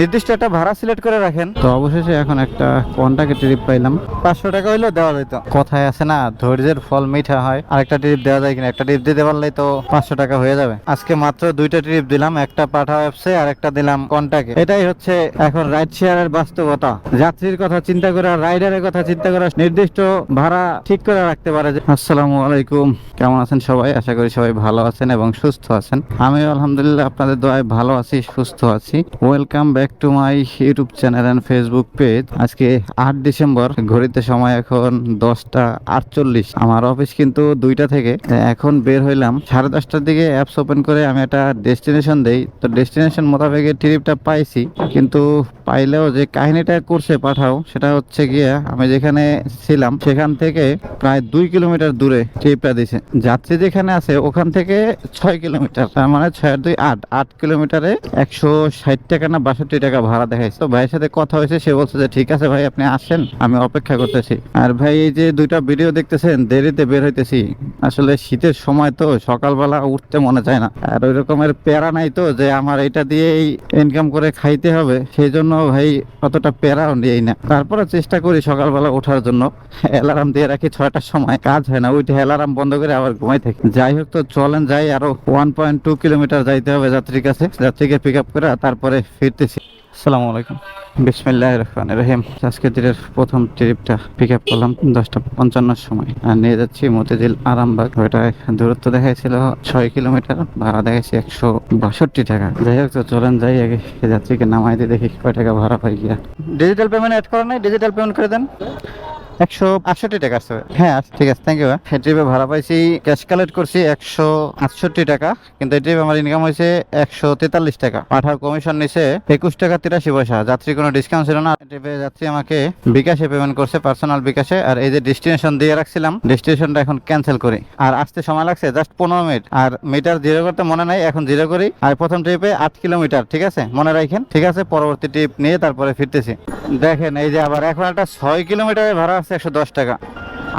নির্দিষ্ট একটা ভাড়া সিলেক্ট করে রাখেন। তো অবশেষে এখন একটা কন্টাকে ট্রিপ পাইলাম। পাঁচশো টাকা হইলেও দেওয়া যেত কথায় আছে না ধৈর্যের ফল মিঠা হয়। আর একটা ট্রিপ দেওয়া যায় কিনা একটা ট্রিপ দিতে পারলেই তো পাঁচশো টাকা হয়ে যাবে। আজকে মাত্র দুইটা ট্রিপ দিলাম একটা পাঠা অ্যাপসে আর একটা দিলাম কন্টাকে এটাই হচ্ছে এখন রাইড শেয়ারের বাস্তবতা। যাত্রীর কথা চিন্তা করে রাইডারের কথা চিন্তা করে নির্দিষ্ট ভাড়া ঠিক করে রাখতে পারে যে আসসালামু আলাইকুম কেমন আছেন সবাই? আশা করি সবাই ভালো আছেন এবং সুস্থ আছেন। আমি আলহামদুলিল্লাহ আপনাদের দোয়ায় ভালো আছি সুস্থ আছি। Welcome back to my YouTube channel and Facebook page আজকে আট ডিসেম্বর, ঘড়িতে সময় এখন দশটা আটচল্লিশ। আমার অফিস কিন্তু দুইটা থেকে। এখন বের হইলাম। সাড়ে দশটার দিকে অ্যাপস ওপেন করে আমি একটা ডেস্টিনেশন দেই। তো ডেস্টিনেশন মোতাবেক ট্রিপটা পাইছি। কিন্তু পাইলেও যে কাহিনীটা করছে পাঠাও, সেটা হচ্ছে গিয়ে আমি যেখানে ছিলাম, সেখান থেকে প্রায় দুই কিলোমিটার দূরে ট্রিপটা দিছে। যাত্রী যেখানে আছে, ওখান থেকে ছয় কিলোমিটার। তার মানে ছয় দুই আট। আট কিলোমিটারে একশো ষাট টাকা না বাষট্টি টাকা ভাড়া দেখাইছে। তো ভাইয়ের সাথে কথা হয়েছে, সে বলছে যে, ঠিক আছে ভাই, আপনি আসেন, আমি অপেক্ষা করতেছি। আর ভাই, এই যে দুইটা ভিডিও দেখতেছেন, দেরিতে বের হইতেছি। আসলে শীতের সময় তো সকালবেলা উঠতে মনে চায় না। আর ওই রকমের প্যারা নাই তো যে, আমার এটা দিয়েই ইনকাম করে খাইতে হবে। সেই জন্য ভাই, অতটা প্যারাও নেই না। তারপরে চেষ্টা করি সকালবেলা ওঠার জন্য। অ্যালার্ম দিয়ে রাখি ছয়টার সময়। কাজ হয় না ওইটা অ্যালার্ম বন্ধ করে আবার ঘুমাই থাকি। যাই হোক তো, চলেন যাই, আরও ওয়ান পয়েন্ট টু কিলোমিটার যাইতে হবে যাত্রীর কাছে। যাত্রীকে পিক আপ করে তারপরে ফিরতেছি। আসসালামু আলাইকুম। বিসমিল্লাহ রহমান রহিম। আজকে দিনের প্রথম ট্রিপটা পিক আপ করলাম দশটা পঞ্চান্নর সময়। আর নিয়ে যাচ্ছি মতিঝিল আরামবাগ। ওইটা দূরত্ব দেখাইছিল ছয় কিলোমিটার, ভাড়া দেখাইছি একশো বাষট্টি টাকা। যাই হোক, তো চলেন, যাই আগে যাত্রীকে নামাই দিয়ে দেখি কয় টাকা ভাড়া পাই গিয়া। ডিজিটাল পেমেন্ট অ্যাড করা নাই? ডিজিটাল পেমেন্ট করে দেন। একশো আটষট্টি টাকা আসছে হ্যাঁ ঠিক আছে থ্যাংক ইউ ভাড়া পাইছি ক্যাশ কালেক্ট করছি একশো আটষট্টি টাকা, কিন্তু আমার ইনকাম হয়েছে একশো তেতাল্লিশ টাকা। পাঠার কমিশন নিছে একুশ টাকা তিরাশি পয়সা। যাত্রী কোনো ডিসকাউন্ট ছিল না। যাত্রী আমাকে বিকাশে পেমেন্ট করছে পার্সোনাল বিকাশে। আর এই যে ডেস্টিনেশন দিয়ে রাখছিলাম ডেস্টিনেশনটা এখন ক্যান্সেল করি। আর আসতে সময় লাগছে জাস্ট পনেরো মিনিট। আর মিটার জিরো করতে মনে নাই, এখন জিরো করি। আর প্রথম ট্রিপে আট কিলোমিটার ঠিক আছে? মনে রাখেন, ঠিক আছে? পরবর্তী ট্রিপ নিয়ে তারপরে ফিরতেছি। দেখেন, এই যে আবার এখন একটা ছয় কিলোমিটারের ভাড়া আছে একশো দশ টাকা।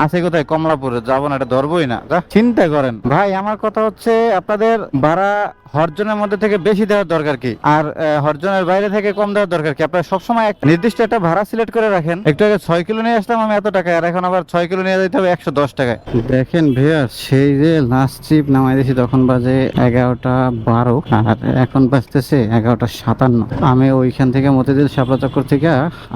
আছে কোথায়? কমলাপুরে। যাব না, এটা ধরবোই না। চিন্তা করেন। ভাই, আমার কথা হচ্ছে, আপনাদের ভাড়া হরজনের মধ্যে থেকে বেশি দেওয়ার দরকার কি? আর হরজনের বাইরে থেকে কম দেওয়ার দরকার কি? আপনারা সবসময় নির্দিষ্ট একটা ভাড়া সিলেক্ট করে রাখেন। একটু আগে ছয় কিলো নিয়ে আসতাম আমি এত টাকা আর এখন আবার ছয় কিলো নিয়ে যেতে হবে একশো দশ টাকায়। দেখেন ভেয়া সেই যে লাস্ট ট্রিপ নামাই দিয়েছি, তখন বাজে এগারোটা বারো, আর এখন বাজতেছে এগারোটা সাতান্ন। আমি ওইখান থেকে মতিঝিল শাপলা চক্কর থেকে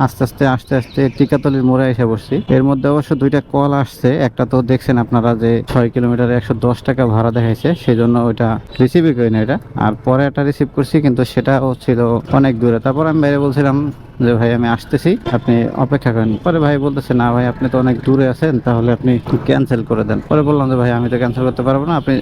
আস্তে আস্তে আস্তে আস্তে টিকাতলির মোড়ে এসে বসছি। এর মধ্যে অবশ্য দুইটা কল আসছে, একটা তো দেখছেন আপনারা যে ছয় কিলোমিটারে একশো দশ টাকা ভাড়া দেখাইছে সেই জন্য ওইটা রিসিভই করি না এটা। আর পরে একটা রিসিভ করছি, কিন্তু সেটাও ছিল অনেক দূরে। তারপর আমি বাইরে বলছিলাম যে ভাই, আমি আসতেছি, আপনি অপেক্ষা করেন। পরে ভাই বলতেছে, না ভাই, আপনি তো অনেক দূরে আছেন, তাহলে আপনি ক্যান্সেল করে দেন। পরে বললাম যে, ভাই, আমি তো ক্যান্সেল করতে পারব না, আপনি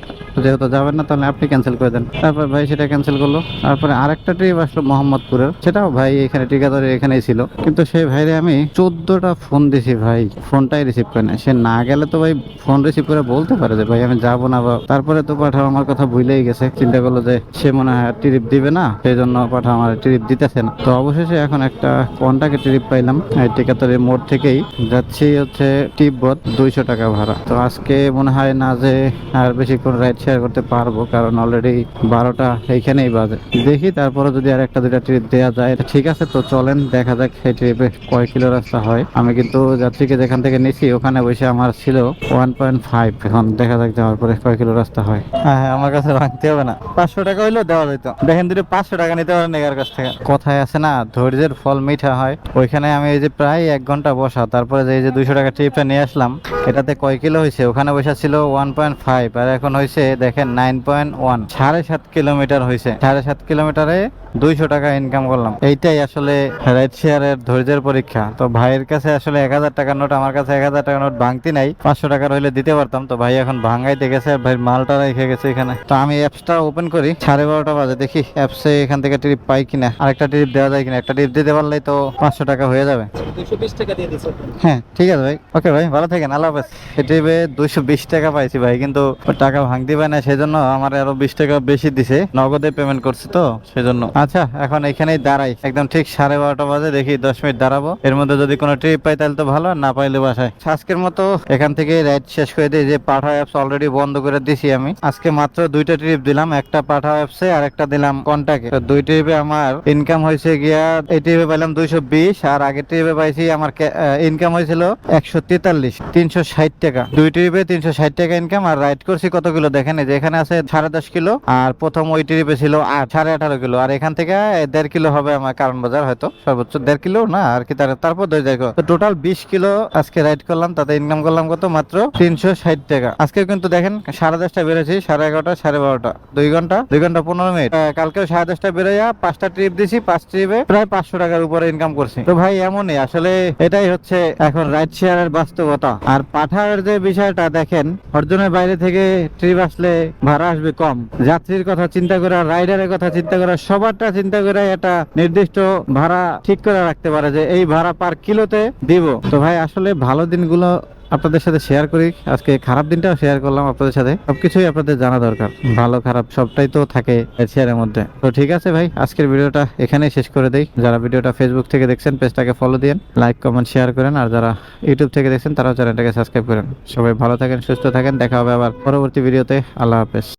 যেহেতু যাবেন না, তাহলে আপনি ক্যান্সেল করে দেন। তারপর ভাই সেটা ক্যান্সেল করল। তারপরে আরেকটা ট্রিপ আসলো মোহাম্মদপুরের। সেটাও ভাই এখানে টিকাদারি এখানেই ছিল। কিন্তু সেই ভাইরে আমি চোদ্দটা ফোন দিছি ভাই ফোনটাই রিসিভ করে না সে না গেলে তো ভাই ফোন রিসিভ করে বলতে পারে যে, ভাই, আমি যাব না বা তারপরে তো পাঠাও আমার কথা ভুলেই গেছে। চিন্তা করল যে, সে মনে হয় ট্রিপ দিবে না, সেই জন্য পাঠাও আমার ট্রিপ দিতেছে না। তো অবশেষে এখন একটা কন্টাকে ট্রিপ পাইলাম এই টিকাতরের মোড় থেকেই। যাচ্ছি হচ্ছে টিপবত দুইশো টাকা ভাড়া। তো আজকে মনে হয় না যে আর বেশিক্ষণ রাইড শেয়ার করতে পারব কারণ অলরেডি বারোটা এইখানেই বাজে। দেখি তারপরে যদি আর একটা দুইটা ট্রিপ দেওয়া যায় এটা ঠিক আছে তো চলেন দেখা যাক সেই ট্রিপে কয় কিলো রাস্তা হয়। আমি কিন্তু যাত্রীকে যেখান থেকে নিছি ওখানে বসে আমার ছিল ওয়ান পয়েন্ট ফাইভ এখন দেখা যাক যাওয়ার পরে কয় কিলো রাস্তা হয়। হ্যাঁ হ্যাঁ আমার কাছে ভাঙতে হবে না। পাঁচশো টাকা হইলেও দেওয়া যেত দেখেন দুটো পাঁচশো টাকা নিতে পারেন এগার কাছ থেকে। কথায় আছে না ধৈর্যের ফল মিঠা হয়। ওইখানে আমি এই যে প্রায় এক ঘণ্টা বসা, তারপরে যে এই যে দুইশো টাকা ট্রিপটা নিয়ে আসলাম, এটাতে কয় কিলো হয়েছে ওখানে বসা ছিল ওয়ান পয়েন্ট ফাইভ আর এখন হয়েছে দেখেন নাইন পয়েন্ট ওয়ান সাড়ে সাত কিলোমিটার হয়েছে সাড়ে সাত কিলোমিটারে দুইশো টাকা ইনকাম করলাম। এইটাই আসলে রাইড শেয়ারের ধৈর্যের পরীক্ষা। তো ভাইয়ের কাছে আসলে এক হাজার টাকার নোট আমার কাছে এক হাজার টাকার নোট ভাঙতি নাই। পাঁচশো টাকার হইলে দিতে পারতাম। তো ভাই এখন ভাঙাইতে গেছে আর ভাই মালটা রেখে গেছে এখানে। তো আমি অ্যাপসটা ওপেন করি সাড়ে বারোটা বাজে। দেখি অ্যাপসে এখান থেকে ট্রিপ পাই কিনা। আরেকটা ট্রিপ দেওয়া যায় কিনা। একটা ট্রিপ দিতে পারলেই তো পাঁচশো টাকা হয়ে যাবে। টাকা হ্যাঁ ঠিক আছে ভাই। ওকে ভাই ভালো থাকেন। আল্লাহ হাফেজ। এই ট্রিপে দুইশো বিশ টাকা পাইছি ভাই কিন্তু টাকা ভাঙতে পায় না। সেজন্য আমার আরও বিশ টাকা বেশি দিছে। নগদে পেমেন্ট করছি তো সেজন্য। আচ্ছা এখন এখানেই দাঁড়াই। একদম ঠিক সাড়ে বারোটা বাজে, দেখি দশ মিনিট দাঁড়াবো। এর মধ্যে যদি কোনো ট্রিপ পাই তাহলে তো ভালো না পাইলে বাসায়। আজকের মতো এখান থেকে রাইড শেষ করে দিই। যে পাঠা অ্যাপস অলরেডি বন্ধ করে দিছি আমি। আজকে মাত্র দুইটা ট্রিপ দিলাম, একটা পাঠা অ্যাপসে আর একটা দিলাম কন্টাকে তো দুই ট্রিপে আমার ইনকাম হয়েছে গিয়া, এই ট্রিপে পাইলাম দুইশো বিশ, আর আগের ট্রিপে পাইছি আমার ইনকাম হয়েছিল একশো তেতাল্লিশ, তিনশো ষাট টাকা। দুই ট্রিপে তিনশো ষাট টাকা ইনকাম আর রাইড করছি কতগুলো দেখেন যে এখানে আছে সাড়ে দশ কিলো, আর প্রথম ওই ট্রিপে ছিল আট, সাড়ে আঠারো কিলো। আর এখান থেকে দেড় কিলো হবে আমার কারণ বাজার হয়তো সর্বোচ্চ দেড় কিলো না আর কি তারপর দুই তো টোটাল বিশ কিলো আজকে রাইড করলাম তাতে ইনকাম করলাম কত? মাত্র তিনশো ষাট টাকা। আজকে কিন্তু দেখেন সাড়ে দশটা বেরোছি সাড়ে এগারোটা সাড়ে বারোটা দুই ঘণ্টা দুই ঘণ্টা পনেরো মিনিট। আহ, কালকেও সাড়ে দশটা বেরোয়া পাঁচটা ট্রিপ দিছি পাঁচ ট্রিপে প্রায় পাঁচশো টাকার উপরে ইনকাম করছি। তো ভাই এমনই আসলে এটাই হচ্ছে এখন রাইড শেয়ারের বাস্তবতা। আর পাঠার যে বিষয়টা দেখেন অর্জনের বাইরে থেকে ট্রিপ আসলে ভাড়া আসবে কম। যাত্রীর কথা চিন্তা করে রাইডারের কথা চিন্তা করা সবারটা চিন্তা করে একটা নির্দিষ্ট ভাড়া ঠিক করে রাখতে পারে যে এই ভাড়া পার কিলোতে দিব। তো ভাই, আসলে ভালো দিনগুলো আপনাদের সাথে শেয়ার করি। আজকে খারাপ দিনটাও শেয়ার করলাম আপনাদের সাথে। সবকিছুই আপনাদের জানা দরকার। ভালো, খারাপ সবটাই তো থাকে শেয়ারের মধ্যে। তো ঠিক আছে ভাই, আজকের ভিডিওটা এখানেই শেষ করে দেই। যারা ভিডিওটা ফেসবুক থেকে দেখছেন, পেজটাকে ফলো দিন লাইক কমেন্ট শেয়ার করেন। আর যারা ইউটিউব থেকে দেখছেন, তারাও চ্যানেলটাকে সাবস্ক্রাইব করেন। সবাই ভালো থাকেন, সুস্থ থাকেন। দেখা হবে আবার পরবর্তী ভিডিওতে। আল্লাহ হাফেজ।